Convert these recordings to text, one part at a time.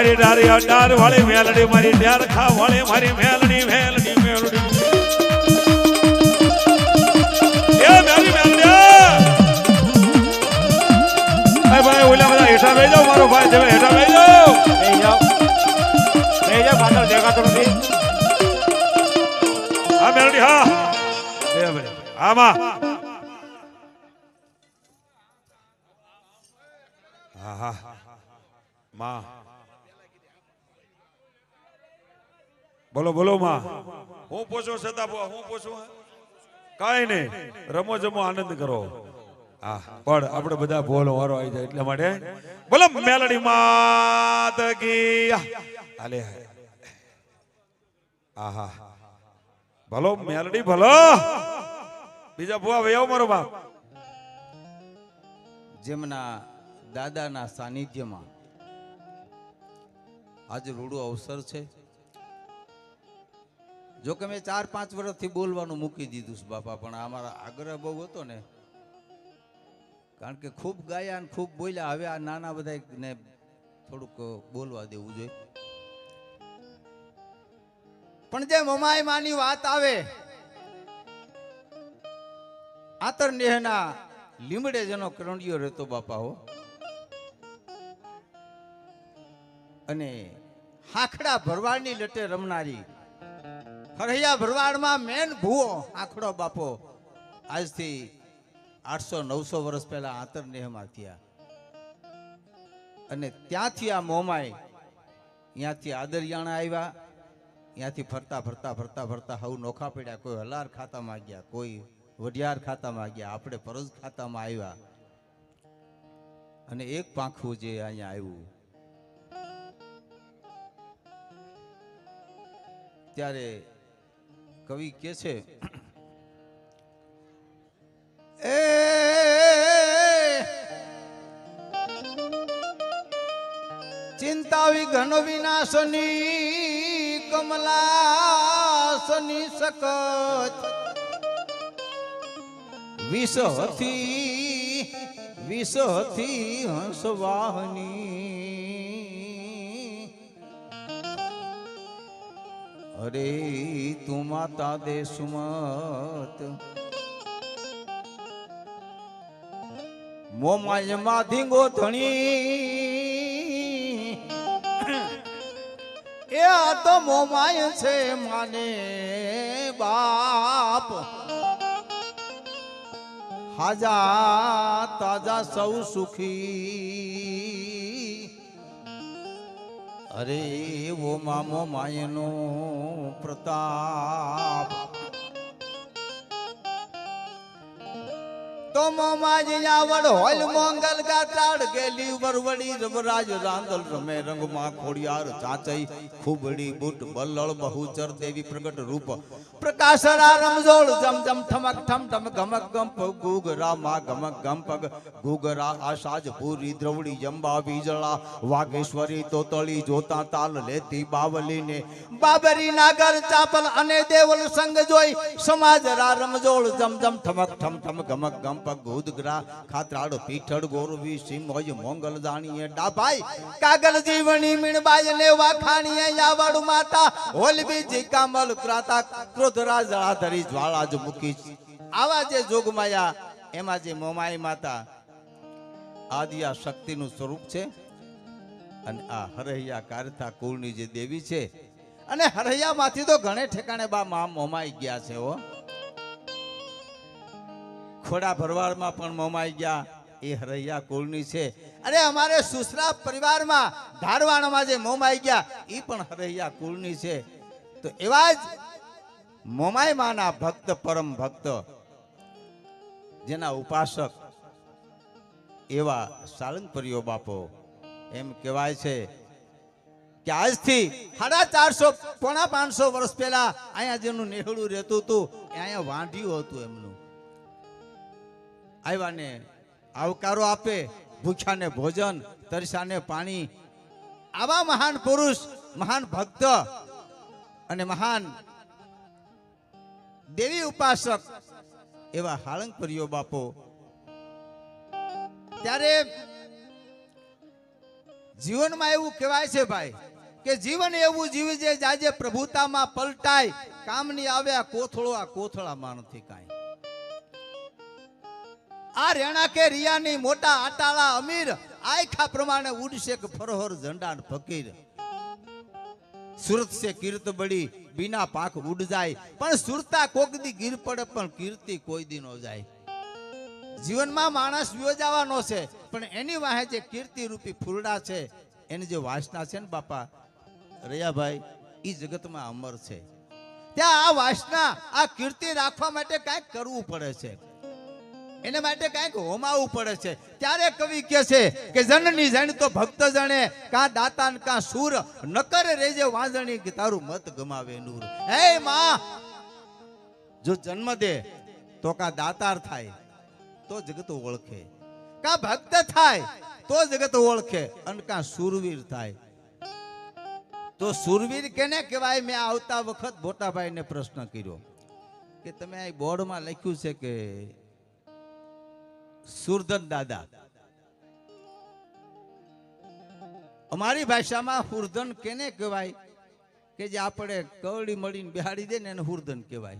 મારી ડારી અડાર વાળી મેલડી, મારી ડાર ખા વાળી, મારી મેલડી મેલડી મેલડી. એ મારી મેલડી! એ ભાઈ, ઓલા બધા હેઠા બેસી જાઓ, મારો ભાઈ તમે હેઠા બેસી જાઓ. બેહી જાઓ. બેહી જાઓ પાછળ દેખાતો નથી. હા, મેલડી, હા. ભાઈ આમાં. હા હા માં. બોલો બોલો માં. હું પૂછું છતાં હું પૂછું? કાંઈ નહીં. રમો જમો આનંદ કરો. હા પણ આપણે બધા બોલો વારો આવી જાય એટલા માટે. બોલો મેલડી માત કી હાલે આહા. ભલો મેલડી ભલો. બીજા ભુવા ભાઈ આવો મારો બાપ. જેમના દાદાના સાનિધ્યમાં આજે રૂડું અવસર છે જો કે મેં ચાર પાંચ વર્ષથી બોલવાનું મૂકી દીધું છે બાપા, પણ અમારા આગ્રહ બહુ હતો ને. કારણ કે ખૂબ ગાયા અને ખૂબ બોલ્યા. હવે આ નાના બધા ને થોડુંક બોલવા દેવું જોઈએ. પણ જે મમાય માની વાત આવે, આતર નેહના લીમડે જેનો કરંડિયો રહેતો બાપા હો, અને હાખડા ભરવાડની લટે રમનારી હરૈયા ભરવાડમાં મેન ભૂવો, આખડો બાપો. આજથી આઠસો નવસો વર્ષ પહેલા આંતર નેહમાં થયા. અને ત્યાંથી આ મોમાય ત્યાંથી આદરિયાણા આવ્યા. ત્યાંથી ફરતા ફરતા ફરતા ફરતા હવ નોખા પડ્યા. કોઈ હલાર ખાતામાં ગયા, કોઈ વઢિયાર ખાતામાં ગયા. આપણે પરજ ખાતામાં આવ્યા. અને એક પાંખું જે અહીંયા આવ્યું. ત્યારે કવિ કે છે એ ચિંતા વિઘન વિનાશની કમલાસની સકત વિષ હતી વિષ હતી હંસવાહની અરે તું માતા દે સુમત. મોમાયમાં ધીંગો ધણી. એ આ તો મોમાય છે માને બાપ. હાજા તાજા સૌ સુખી. અરે વો મામો માયનો પ્રતાપ. તો મોમાજી આવડ હોલ મોંગલ ગાતાડ ગેલી વરવડી રવરાજ રાંદલ રમે રંગમાં ખોડિયાર ચાચઈ ખૂબડી બુટ બલ્લળ બહુચર દેવી પ્રગટ રૂપ. પ્રકાશરા રમઝોળ જમ જમ ઠમક ઠમ ઠમ ગમક ગંપ ગુગરા માં ગમક ગમ પગ ગુગરા આશાજ પૂરી દ્રવડી જંબા વીજળા વાઘેશ્વરી તોતળી જોતા તાલ લેતી બાવલીને. બાબરી નાગર ચાપલ અને દેવલ સંગ જોઈ સમાજ રા રમઝોળ જમ જમ ઠમક ઠમ ઠમ ગમક ગમ પગ ખાતરાડ પીઠડ ગોરવી સિંહોજ મોંગલ જાણીએ. ડાભાઈ કાગલ જીવણી મીણબાઈ ને વાખાણીએ યાવાડુ માતા હોલ બીજી કામલ ક્રાતા, ક્રોધરાજ જળાધરી જ્વાળા જ મૂકી. આવા જે જોગમાયા એમાં જે મોમાઈ માતા આદિયા શક્તિનું સ્વરૂપ છે. અને આ હરૈયા કારતા કુળની જે દેવી છે. અને હરૈયામાંથી તો ઘણે ઠેકાણે બા મા મોમાઈ ગયા છે હો. ખોડા ભરવાડમાં પણ મોમાઈ ગયા. એ હરૈયા કુળની છે. અરે અમારે સુસરા પરિવારમાં ધારવાણમાં જે મોમાઈ ગયા એ પણ હરૈયા કુળની છે. તો એવા જ મોમાઈ માના ભક્ત પરમ ભક્ત, જેના ઉપાસક એવા સાળંગપરીઓ બાપો, એમ કહેવાય છે કે આજથી સાડા ચારસો, પોણા પાંચસો વર્ષ પહેલા અહીંયા જેનું નેહળું રહેતું હતું, એ અહીંયા વાંઢ્યું હતું એમનું. આવ્યાને આવકારો આપે, ભૂખ્યાને ભોજન, તરસાને પાણી. આવા મહાન પુરુષ, મહાન ભક્ત અને મહાન દેવી ઉપાસક એવા હાળંગપુરીઓ બાપો. ત્યારે જીવનમાં એવું કહેવાય છે ભાઈ કે જીવન એવું જીવજે જાજે પ્રભુતામાં પલટાય, કામની આવે આ કોથળો આ કોથળામાં નથી કાંઈ. આ રેણા રિયાની મોટા આટાળા અમીર આખા પ્રમાણે ઉડશે કે ઝંડા ફકીર. સુરત છે કીર્ત બળી, બિના પાક ઉડ જાય. પણ સુરતા કોક દી ગીર પડે, પણ કીર્તિ કોઈ દી નો જાય. જીવનમાં માણસ યોજાવાનો છે, પણ એની વાહે જે કીર્તિ રૂપી ફૂલડા છે, એની જે વાસના છે ને બાપા, રયાભાઈ એ જગતમાં અમર છે. ત્યાં આ વાસના, આ કીર્તિ રાખવા માટે કાંઈક કરવું પડે છે. એને માટે કાંઈક હોમાવું પડે છે. ત્યારે કવિ કહે છે કે જનની જણ તો ભક્ત જણે, કા દાતા કા સુર, નકર રેજે વાંજણી તારું મત ગમાવે નૂર. હે માં, જો જન્મ દે, તો કા દાતાર થાય, તો જગત ઓળખે. કા ભક્ત થાય, તો જગત ઓળખે, અને કા સુરવીર થાય. તો સુરવીર કેને કહેવાય? મેં આવતા વખત મોટાભાઈને પ્રશ્ન કર્યો કે તમે આ બોર્ડમાં લખ્યું છે કે સુરધન દાદા. અમારી ભાષામાં હુરધન કેને કહેવાય? કે જે આપણે કવડી મળીને બિહાડી દે ને એને હુરધન કહેવાય.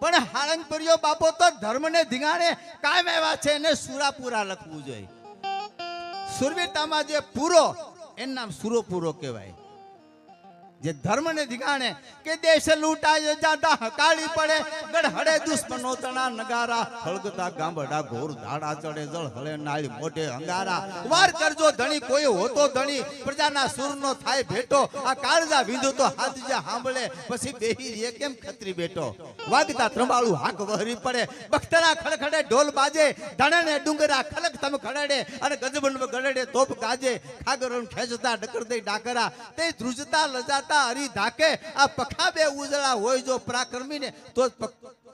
પણ હાળંગપુરીઓ બાપો તો ધર્મને ધીંગાણે કાયમ એવા છે એને સુરાપુરા લખવું જોઈએ. સુરવીરતામાં જે પૂરો, એનું નામ સુરોપુરો કહેવાય. જે ધર્મને ધીગાણે કે દેશ લૂંટાય જાતા હકાળી પડે. ગઢહડે દુશ્મનો તણા નગારા, હળગતા ગામડા ઘોર ધાડા ચડે જળ હળે નાળી મોઢે અંગારા. વાર કરજો ધણી, કોઈ હોતો ધણી. પ્રજાના સુરનો થાય ભેટો. આ કાળજા વિંધુ તો હાથ જે સાંભળે પછી બેહી રે કેમ ખતરી બેટો? વાગતા ત્રંબાળું હાક વહરી પડે. બખ્તરા ખડખડે ઢોલ બાજે. ધણને ડુંગરા ખલક તમ ખડડે. અને ગજબન ગડડે તોપ ગાજે. ખાગરણ ખેંચતા ડકર દઈ ડાકરા. તે ધ્રુજતા લજાતા હરી ધાકે, આ પખા બે ઉજળા હોય જો પરાક્રમી ને તો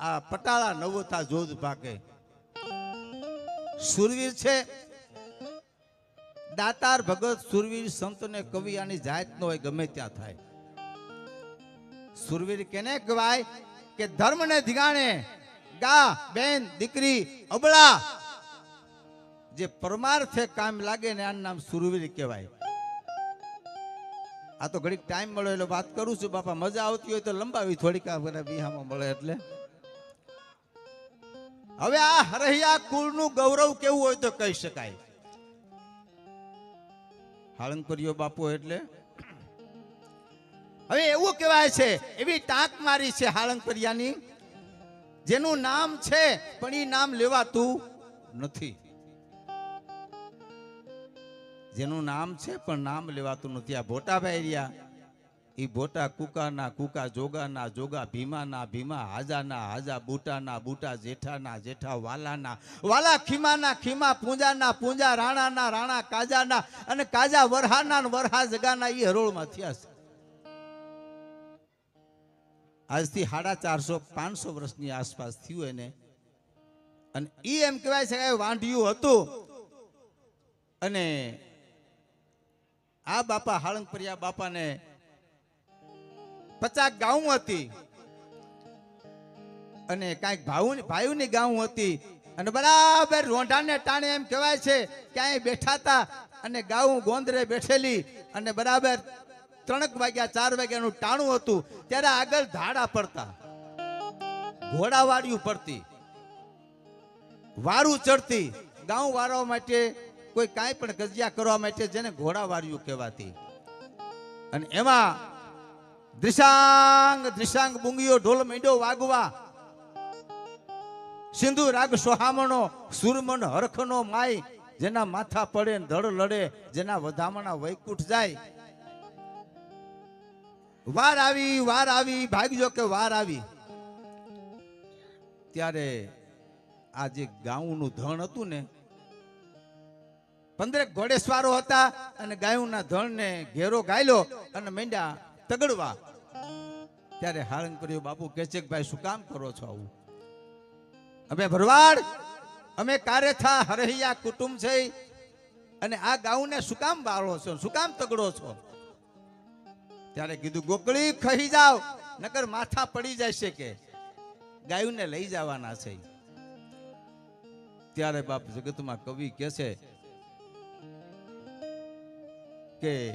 આ પટાળા નવતા જોધ ભાગે. સુરવીર છે. દાતાર ભગત સુરવીર સંત ને કવિ આની જાત નો હોય, ગમે ત્યાં થાય. સુરવીર કેને કહેવાય? કે ધર્મ ને ધીગાણે, ગા, બેન, દીકરી, અબળા, જે પરમાર્થે કામ લાગે ને આનું નામ સુરવીર કહેવાય. આ તો ઘડીક ટાઈમ મળ્યો એટલે વાત કરું છું. બાપા, મજા આવતી હોય તો લંબાવી થોડીક વિહામાં મળે એટલે. હવે આ હરહિયા કુળનું ગૌરવ કેવું હોય તો કહી શકાય. હાળંકરિયો બાપુ એટલે. હવે એવું કહેવાય છે, એવી ટાંક મારી છે હાળંગપરિયાની જેનું નામ છે, પણ એ નામ લેવાતું નથી. જેનું નામ છે, પણ નામ લેવાતું નથી. આ ભોટાભાઈ રહ્યા. એ ભોટા કુકાના, કુકા જોગાના, જોગા ભીમાના, ભીમા હાજાના, હાજા બુટાના, બુટા જેઠાના, જેઠા વાલાના, વાલા ખીમાના, ખીમા પૂંજાના, પૂંજા રાણાના, રાણા કાજાના અને કાજા વરહાના વરહા જગાના એ હરોળમાં થયા છે. આજથી સાડા ચારસો, પાંચસો વર્ષની આસપાસ થયું એને. અને એ એમ કહેવાય છે વાંઢિયું હતું. અને આ બાપા હાળંગપરિયા બાપાને પચાસ ગાઉં હતી. અને કાંઈક ભાઈ ભાઈઓની ગાઉં હતી. અને બરાબર રોંઢાને ટાણે એમ કહેવાય છે કે બેઠા હતા અને ગાઉં ગોંદરે બેઠેલી અને બરાબર ત્રણક વાગ્યા, ચાર વાગ્યાનું ટાણું હતું. ત્યારે આગળ ધાડા પડતા. ઘોડાવાળીઓ પડતી. વારું ચડતી. ગાઉં વારવા માટે કોઈ કાંઈ પણ ગજિયા કરવા માટે જેને ઘોડાવાળીઓ કહેવાતી. અને એમાં દ્રિશાંગ દ્રિશાંગ બુંગીઓ ઢોલ મીંડો વાગવા, સિંધુ રાગ સોહામણો, સુરમન હરખનો માય, જેના માથા પડે ધડ લડે, જેના વધામણા વૈકુંઠ જાય. વાર આવી વાર આવી, ભાગજો કે વાર આવી. ત્યારે આ જે ગાઉનું ધણ હતું ને પંદરેક ઘોડેસવારો હતા અને ગાયુંના ધણને ઘેરો ગાયલો અને મેંડ્યા તગડવા. ત્યારે હાળંગપુરી બાપુ કે છે ભાઈ, શું કામ કરો છો આવું? અમે ભરવાડ, અમે કારેથા, હરહિયા, કુટુંબ છે. અને આ ગાઉને શું કામ બાળો છો? શું કામ તગડો છો? ત્યારે કીધું, ગોકળી ખહી જાવ નકર માથા પડી જાય છે કે. ગાયુને લઈ જવાના છે. ત્યારે બાપ જગતમાં કવિ કે છે કે